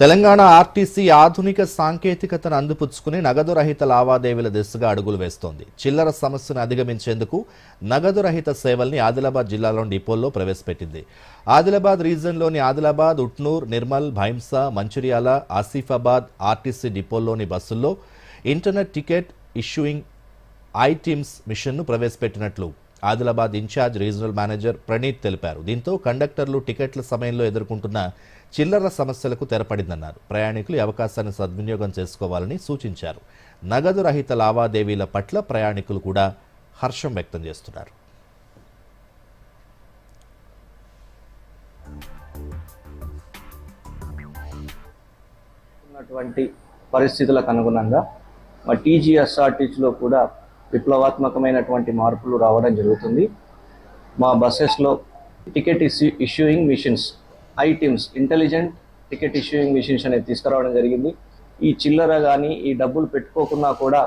Telangana RTC ఆధునిక సాంకేతికతను అందిపుచ్చుకుని నగదు రహిత లావాదేవీల దిశగా అడుగులు వేస్తోంది. చిల్లర సమస్యను అధిగమించేందుకు నగదు రహిత సేవల్ని ఆదిలాబాద్ జిల్లాలోని డిపోల్లో ప్రవేశపెట్టింది. ఆదిలాబాద్ రీజన్లోని ఆదిలాబాద్ ఉట్నూర్ నిర్మల్ భైంసా మంచిర్యాల ఆసిఫాబాద్ ఆర్టీసీ డిపోల్లోని బస్సుల్లో ఇంటర్నెట్ టికెట్ ఇష్యూయింగ్ ఐటీమ్స్ మిషన్ను ప్రవేశపెట్టినట్లు Adilabad in-charge regional manager Praneeth తెలిపారు. దీంతో కండక్టర్లు టికెట్ల సమయంలో ఎదుర్కొంటున్న చిల్లర సమస్యలకు తెరపడిందన్నారు. ప్రయాణికులు ఈ అవకాశాన్ని సద్వినియోగం చేసుకోవాలని సూచించారు. నగదు రహిత లావాదేవీల పట్ల ప్రయాణికులు కూడా హర్షం వ్యక్తం చేస్తున్నారు. ఉన్నటువంటి పరిస్థితులకు అనుగుణంగా మా టీజీఎస్ఆర్టీసీలో కూడా విప్లవాత్మకమైనటువంటి మార్పులు రావడం జరుగుతుంది. మా బస్సెస్లో ticket issue issuing machines ITIMS intelligent ticket issuing machines అనేది తీసుకురావడం జరిగింది. ఈ చిల్లర కానీ ఈ డబ్బులు పెట్టుకోకున్నా కూడా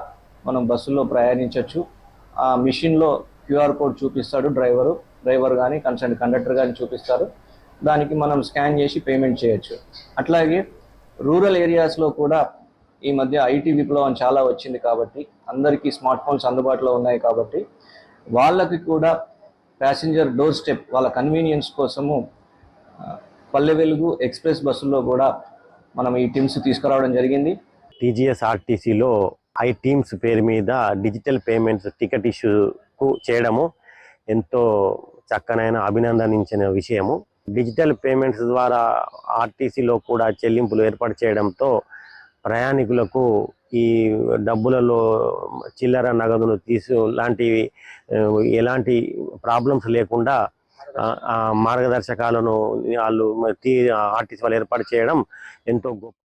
మనం బస్సులో ప్రయాణించవచ్చు ఆ మిషన్లో క్యూఆర్ కోడ్ చూపిస్తాడు డ్రైవరు. డ్రైవర్ కానీ కన్సర్న్ కండక్టర్ కానీ చూపిస్తారు. దానికి మనం స్కాన్ చేసి పేమెంట్ చేయొచ్చు. అట్లాగే రూరల్ ఏరియాస్లో కూడా ఈ మధ్య ఐటీ విప్లవం చాలా వచ్చింది కాబట్టి అందరికీ స్మార్ట్ ఫోన్స్ అందుబాటులో ఉన్నాయి కాబట్టి వాళ్ళకి కూడా ప్యాసింజర్ డోర్ స్టెప్ వాళ్ళ కన్వీనియన్స్ కోసము పల్లె వెలుగు ఎక్స్ప్రెస్ బస్సుల్లో కూడా మనం ఈ టీమ్స్ తీసుకురావడం జరిగింది. టీజీఎస్ ఆర్టీసీలో ఐ టీమ్స్ పేరు మీద డిజిటల్ పేమెంట్స్ టికెట్ ఇష్యూకు చేయడము ఎంతో చక్కనైన అభినందనించిన విషయము. డిజిటల్ పేమెంట్స్ ద్వారా ఆర్టీసీలో కూడా చెల్లింపులు ఏర్పాటు చేయడంతో ప్రయాణికులకు ఈ డబ్బులలో చిల్లర నగదును తీసు లాంటివి ఎలాంటి ప్రాబ్లమ్స్ లేకుండా ఆ, మార్గదర్శకాలను వాళ్ళు ఆర్టీసీ వాళ్ళు ఏర్పాటు చేయడం ఎంతో గొప్ప